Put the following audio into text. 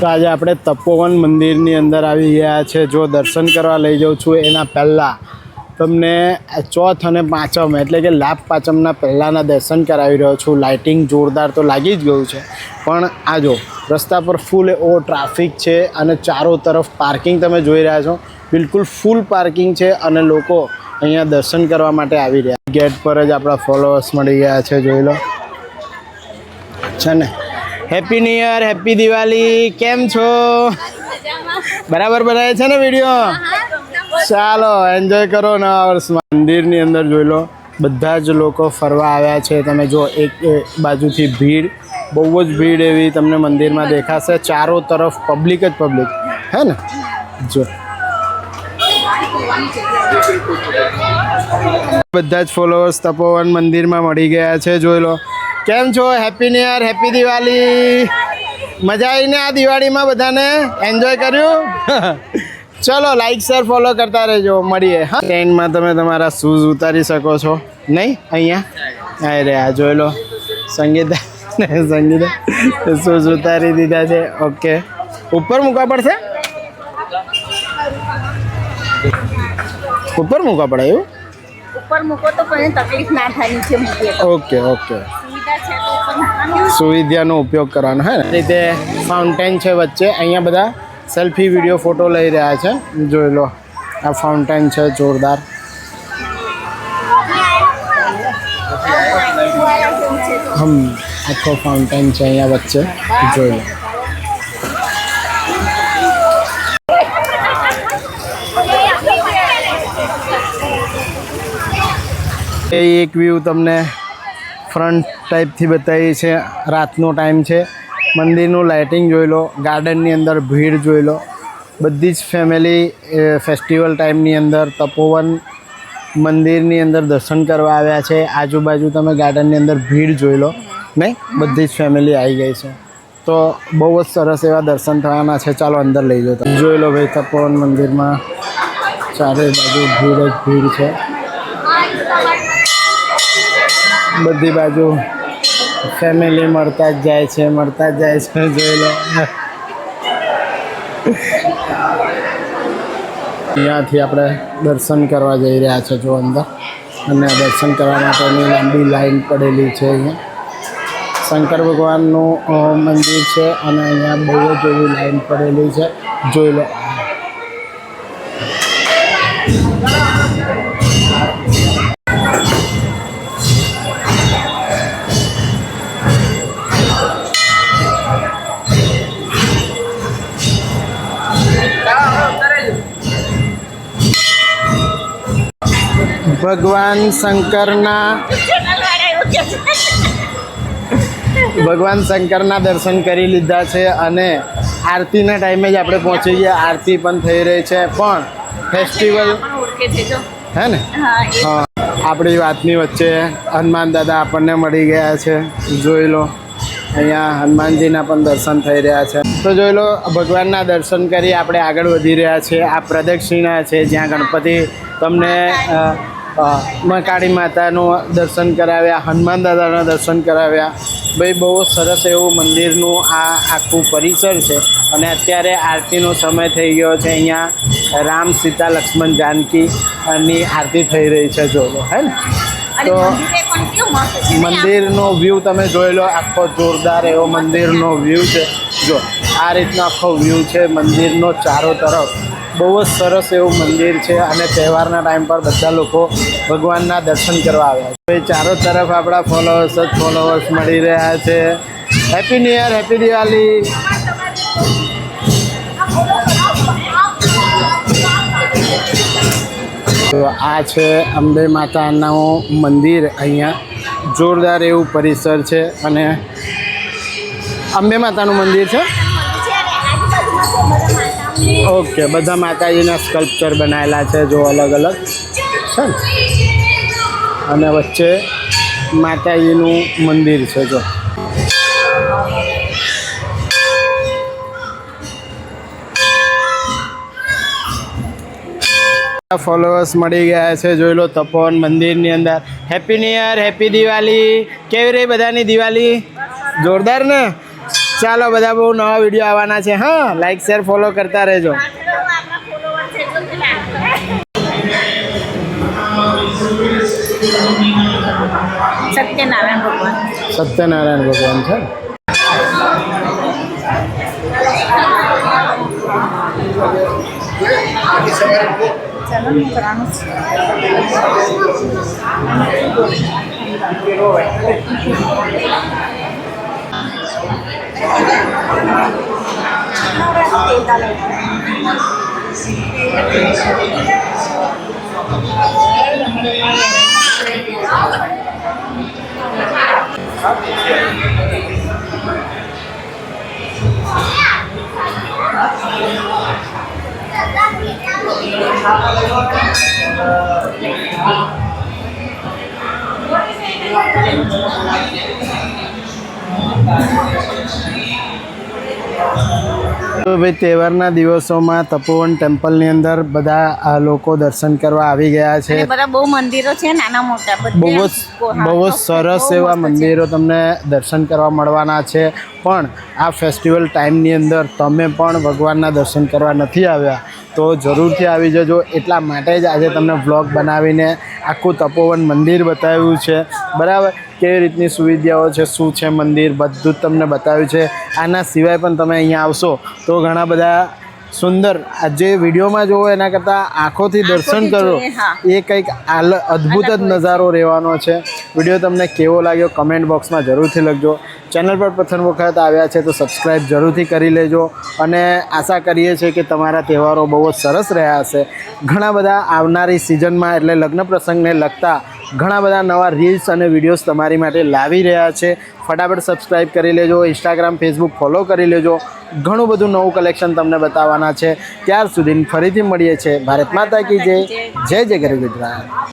તો આજે આપણે તપોવન મંદિરની અંદર આવી ગયા છે. જો દર્શન કરવા લઈ જાઉં છું એના પહેલાં. તમને ચોથ અને પાંચમ, એટલે કે લાભ પાંચમના પહેલાંના દર્શન કરાવી રહ્યો છું. લાઇટિંગ જોરદાર તો લાગી જ ગયું છે. પણ આ જો, રસ્તા પર ફૂલ એવો ટ્રાફિક છે અને ચારો તરફ પાર્કિંગ તમે જોઈ રહ્યા છો. બિલકુલ ફૂલ પાર્કિંગ છે અને લોકો અહીંયા દર્શન કરવા માટે આવી રહ્યા ગેટ પર જ આપણા ફોલોઅર્સ મળી ગયા છે, જોઈ લો. છે ને? Happy new year happy Diwali કેમ છો? બરાબર બનાવે છે ને વીડિયો ચાલો એન્જોય કરો નવા વર્ષમાં મંદિરની અંદર જોઈ લો. બધા જ લોકો ફરવા આવ્યા છે. તમે જો એક બાજુથી ભીડ, બહુ જ ભીડ એવી તમને મંદિરમાં દેખાશે. ચારો તરફ પબ્લિક જ પબ્લિક હે ને? જો. બધા જ ફોલોઅર્સ તપોવન મંદિરમાં મળી ગયા છે, જોઈ લો. કેમ છો? Happy new year happy Diwali મજા આવીને આ દિવાળીમાં બધાને? એન્જોય કર્યું? ચલો લાઈક શેર ફોલો કરતા રહેજો. મળીએ. હા. ટ્રેનમાં તમે તમારા શૂઝ ઉતારી શકો છો. નહીં? અહીંયા? અરે આ જોઈ લો. સંગીતા સંગીતા શૂઝ ઉતારી દીધા છે. ઓકે ઉપર મૂકવા પડશે? ઉપર મૂકવા પડે એવું? ઉપર મૂકો તો પણ તકલીફ ના થાય નીચે મૂકીએ ઓકે ઓકે સુવિધાનો ઉપયોગ કરવાનો, હે ને? રીતે ફાઉન્ટેન છે વચ્ચે. અહીંયા બધા સેલ્ફી વીડિયો ફોટો લઈ રહ્યા છે. જોઈ લો, આ ફાઉન્ટેન છે, જોરદાર. હમ, આખો ફાઉન્ટેન છે અહીંયા વચ્ચે. જોઈ લો. એક વ્યૂ તમને ફ્રન્ટ ટાઈપથી બતાવી છે. રાતનો ટાઈમ છે. મંદિરનું લાઇટિંગ જોઈ લો. ગાર્ડનની અંદર ભીડ જોઈ લો. બધી જ ફેમિલી ફેસ્ટિવલ ટાઈમની અંદર તપોવન મંદિરની અંદર દર્શન કરવા આવ્યા છે. આજુબાજુ તમે ગાર્ડનની અંદર ભીડ જોઈ લો. ને બધી જ ફેમિલી આવી ગઈ છે. તો બહુ જ સરસ એવા દર્શન થવાના છે. ચાલો અંદર લઈ જાઓ. જોઈ લો ભાઈ, તપોવન મંદિરમાં ચારે બાજુ ભીડ જ ભીડ છે. બધી બાજુ ફેમિલી મળતા જ જાય છે, મળતા જ જાય છે, જોઈ લો. અહીંયાથી આપણે દર્શન કરવા જઈ રહ્યા છે, જો અંદર. અને દર્શન કરવા માટેની લાંબી લાઈન પડેલી છે અહીંયા. શંકર ભગવાનનું મંદિર છે અને અહીંયા બહુ જ એવી લાઈન પડેલી છે. જોઈ લો. ભગવાન શંકરના ભગવાન શંકરના દર્શન કરી લીધા છે અને આરતીના ટાઈમે જ આપણે પહોંચી ગયા. આરતી પણ થઈ રહી છે, પણ ફેસ્ટિવલ હે ને? હા, આપણી વાતની વચ્ચે હનુમાન દાદા આપણને મળી ગયા છે. જોઈ લો, અહીંયા હનુમાનજીના પણ દર્શન થઈ રહ્યા છે. તો જોઈ લો, ભગવાનના દર્શન કરી આપણે આગળ વધી રહ્યા છે. આ પ્રદક્ષિણા છે જ્યાં ગણપતિ તમને કાળી માતાનું દર્શન કરાવ્યા હનુમાન દાદાના દર્શન કરાવ્યા. ભાઈ બહુ સરસ એવું મંદિરનું આ આખું પરિસર છે અને અત્યારે આરતીનો સમય થઈ ગયો છે. અહીંયા રામ સીતા લક્ષ્મણ જાનકી ની આરતી થઈ રહી છે જો હે ને? તો મંદિરનો વ્યૂ તમે જોઈ લો આખો જોરદાર એવો મંદિરનો વ્યૂ છે. જો આ રીતનો આખો વ્યૂ છે મંદિરનો ચારો તરફ. બહુ જ સરસ એવું મંદિર છે અને તહેવારના ટાઈમ પર બધા લોકો ભગવાનના દર્શન કરવા આવ્યા છે. ચારો તરફ આપણા ફોલોઅર્સ જ ફોલોઅર્સ મળી રહ્યા છે. Happy new year happy Diwali તો આ છે અંબે માતાનું મંદિર અહીંયા. જોરદાર એવું પરિસર છે અને અંબે માતાનું મંદિર છે. ઓકે, બધા માતાજીના સ્કલ્પચર બનાવેલા છે, જો અલગ અલગ. છે અને વચ્ચે માતાજીનું મંદિર છે, જો. ફોલોઅર્સ મળી ગયા છે, જોઈ લો, તપોવન મંદિરની અંદર. Happy new year happy Diwali કેવી રહી બધાની દિવાળી? જોરદાર ને? ચાલો બધા બહુ નવા વીડિયો આવવાના છે હા લાઈક શેર ફોલો કરતા રહેજો. આપણા ફોલોવર છે એટલું પેલા સત્યનારાયણ ભગવાન. સત્યનારાયણ ભગવાન છે? ને? ચાલો ને કરવાનું છે. No ves pétalo. What is it? તો ભાઈ તહેવારના દિવસોમાં તપોવન ટેમ્પલની અંદર બધા આ લોકો દર્શન કરવા આવી ગયા છે. બધા બહુ મંદિરો છે નાના મોટા બહુ જ બહુ જ સરસ એવા મંદિરો તમને દર્શન કરવા મળવાના છે. પણ આ ફેસ્ટિવલ ટાઈમની અંદર તમે પણ ભગવાનના દર્શન કરવા નથી આવ્યા તો જરૂરથી આવી જજો. એટલા માટે જ આજે તમને વ્લોગ બનાવીને આખું તપોવન મંદિર બતાવ્યું છે. બરાબર? કેવી રીતની સુવિધાઓ છે? શું છે મંદિર? બધું જ તમને બતાવ્યું છે. આના સિવાય પણ તમે અહીંયા આવશો તો ઘણા બધા સુંદર આ જે વિડીયોમાં જોવો એના કરતાં આંખોથી દર્શન કરો. એ કંઈક આલ અદ્ભુત જ નજારો રહેવાનો છે. વીડિયો તમને કેવો લાગ્યો? કમેન્ટ બોક્સમાં જરૂરથી લખજો. ચેનલ પર પ્રથમ વખત આવ્યા છે તો સબસ્ક્રાઈબ જરૂરથી કરી લેજો અને આશા કરીએ છીએ કે તમારા તહેવારો બહુ જ સરસ રહ્યા હશે. ઘણા બધા આવનારી સિઝનમાં એટલે લગ્ન પ્રસંગને લગતા ઘણા બધા નવા રીલ્સ અને વિડીયોઝ તમારી માટે લાવી રહ્યા છે. ફટાફટ સબસ્ક્રાઈબ કરી લેજો ઇન્સ્ટાગ્રામ ફેસબુક ફોલો કરી લેજો. ઘણું બધું નવું કલેક્શન તમને બતાવવાના છે. ત્યાર સુધી ફરીથી મળીએ છીએ. ભારત માતા કી જય. જય. જય ગરી ગુજરાત.